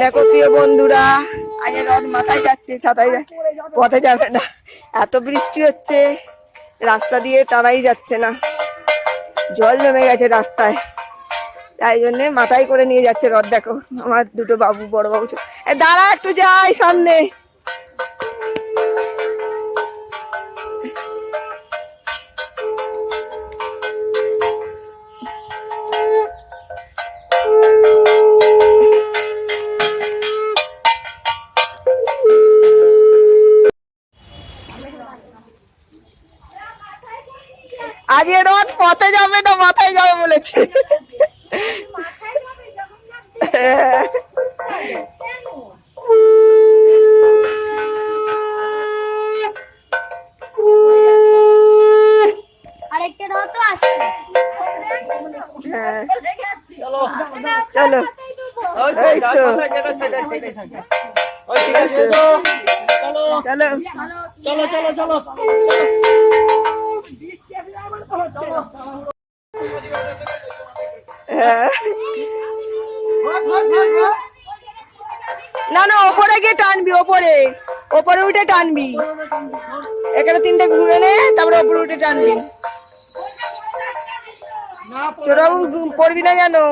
দেখো প্রিয় বন্ধুরা আজ রথ মাথায় যাচ্ছে, ছাতায় পথে যাবে না। এত বৃষ্টি হচ্ছে, রাস্তা দিয়ে টানাই যাচ্ছে না। জল জমে গেছে রাস্তায়। তাই জন্য মাথায় করে নিয়ে যাচ্ছে রথ, দেখো। আমার দুটো বাবু, বড় বাবু দাঁড়া, একটু যাই সামনে। আজকে রথ পথে যাবে না মাথায় যাবে বলেছে। তো হ্যাঁ। চলো। চলো চলো চলো চলো। হ্যাঁ। না। না ওপরে গিয়ে টানবি ওপরে। ওপরে উঠে টানবি। এখানে তিনটে ঘুরে নে তারপরে ওপরে উঠে টানবি। তোরাও পড়বি না জানো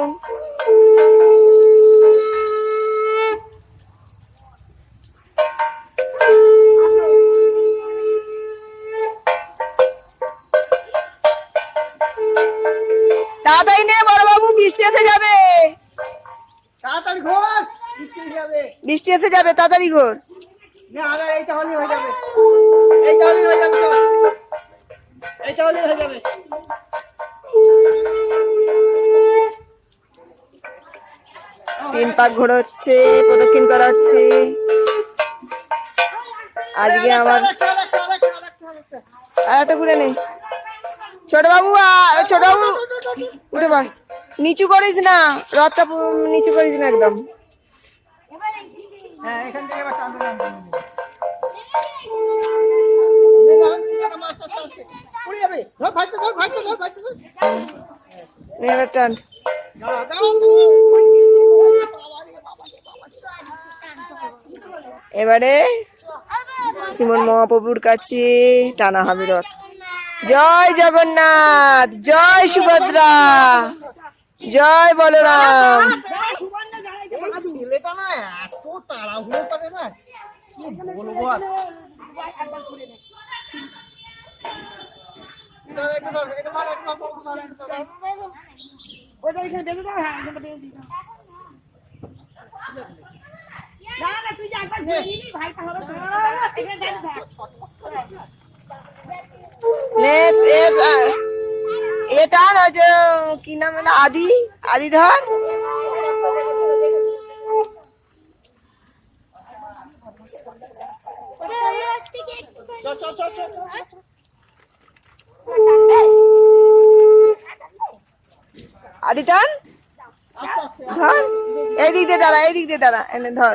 তাড়াতাড়ি নে বড়বাবু বৃষ্টি এসে যাবে তাড়াতাড়ি ঘোর বৃষ্টি হয়ে যাবে বৃষ্টি এসে যাবে তাড়াতাড়ি ঘোর না আরে এইটা হলেই হয়ে যাবে এইটা হলেই হয়ে যাবে এইটা হলেই হয়ে যাবে তিন পাক ঘোরা হচ্ছে প্রদক্ষিণ করা হচ্ছে আজকে আমার। আর একটা ঘুরে নেই ছোট বাবু ছোট বাবু উঠে পড় নিচু করিস না রথটা নিচু করিস না একদম। হ্যাঁ এবার টান। এবারে সিমন মহাপ্রভুর কাছে টানা হবে রথ। জয় জগন্নাথ জয় সুভদ্রা জয় বলরাম ছেলেটা না এত তাড়াহুড়ো করে না কি বলব আর এটা ধর, এটা ধর, এটা ধর। নে এ- এ- এ টান ওই যে কি নাম হলো আদি আদি ধর চল, চল, চল, চল, চল, চল। আদি টান আস্তে আস্তে ধর এই দিক দিয়ে দাঁড়া এই দিক দিয়ে দাঁড়া এনে ধর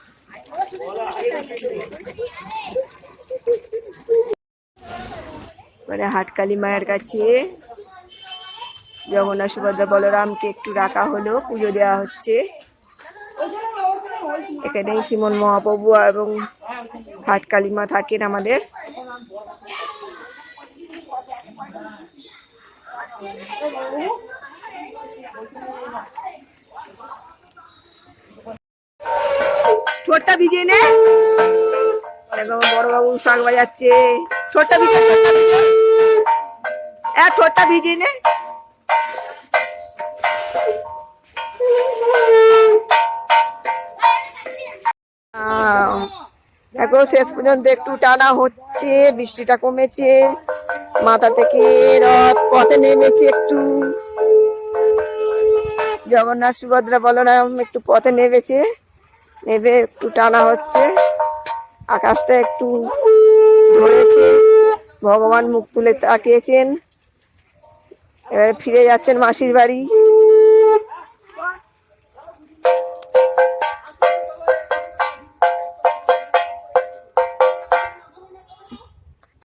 মানে হাটকালী মায়ের কাছে জগন্নাথ সুভদ্রা বলরামকে একটু রাখা হলো, পুজো দেওয়া হচ্ছে। এখানেই শ্রীমন মহাপ্রভু এবং হাটকালী মা থাকেন আমাদের। ঠোঁটটা ভিজিয়ে নে। দেখো বড় বাবু শাক বাজাচ্ছে। ঠোঁটটা ভিজে ঠোঁটটা ভিজে। এ ঠোঁটটা ভিজিয়ে নে। দেখো, শেষ পর্যন্ত একটু টানা হচ্ছে, বৃষ্টিটা কমেছে। মাথা থেকে রথ পথে নেমেছে একটু। জগন্নাথ সুভদ্রা বলরাম একটু পথে নেমেছে। নেবে একটু টানা হচ্ছে। আকাশটা একটু ধরেছে। ভগবান মুখ তুলে তাকিয়েছেন। এবারে ফিরে যাচ্ছেন মাসির বাড়ি।